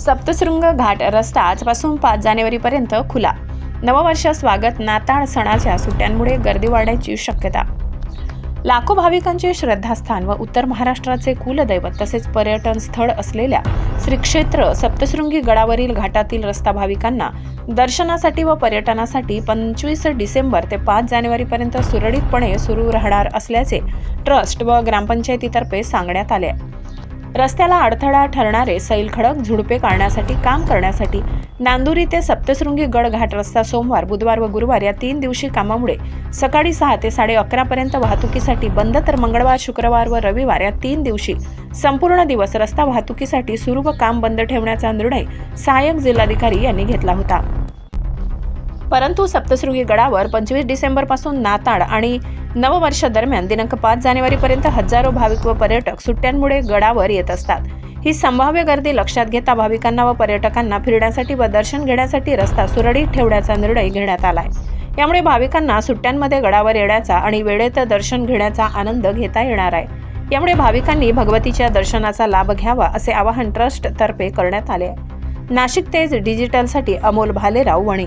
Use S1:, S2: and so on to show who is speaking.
S1: सप्तशृंग घाट रस्ता आजपासून पाच जानेवारीपर्यंत खुला नववर्ष स्वागत नाताळ सणाच्या सुट्ट्यांमुळे गर्दी वाढण्याची शक्यता लाखो भाविकांचे श्रद्धास्थान व उत्तर महाराष्ट्राचे कुलदैवत तसेच पर्यटन स्थळ असलेल्या श्रीक्षेत्र सप्तशृंगी गडावरील घाटातील रस्ता भाविकांना दर्शनासाठी व पर्यटनासाठी पंचवीस डिसेंबर ते पाच जानेवारीपर्यंत सुरळीतपणे सुरू राहणार असल्याचे ट्रस्ट व ग्रामपंचायतीतर्फे सांगण्यात आले आहे. रस्त्याला अडथळा ठरणारे सैलखडक झुडपे काढण्यासाठी काम करण्यासाठी नांदुरी ते सप्तशृंगी गड घाट रस्ता सोमवार बुधवार व गुरुवार या तीन दिवशी कामामुळे सकाळी सहा ते साडे अकरापर्यंत वाहतुकीसाठी बंद तर मंगळवार शुक्रवार व रविवार या तीन दिवशी संपूर्ण दिवस रस्ता वाहतुकीसाठी सुरू व काम बंद ठेवण्याचा निर्णय सहाय्यक जिल्हाधिकारी यांनी घेतला होता. परंतु सप्तशृंगी गडावर पंचवीस डिसेंबरपासून नाताळ आणि नववर्ष दरम्यान दिनांक पाच जानेवारीपर्यंत हजारो भाविक व पर्यटक सुट्ट्यांमुळे गडावर येत असतात. ही संभाव्य गर्दी लक्षात घेता भाविकांना व पर्यटकांना फिरण्यासाठी व दर्शन घेण्यासाठी रस्ता सुरळीत ठेवण्याचा निर्णय घेण्यात आला आहे यामुळे भाविकांना सुट्ट्यांमध्ये गडावर येण्याचा आणि वेळेत दर्शन घेण्याचा आनंद घेता येणार आहे. यामुळे भाविकांनी भगवतीच्या दर्शनाचा लाभ घ्यावा असे आवाहन ट्रस्टतर्फे करण्यात आले आहे. नाशिक तेज डिजिटलसाठी अमोल भालेराव वणी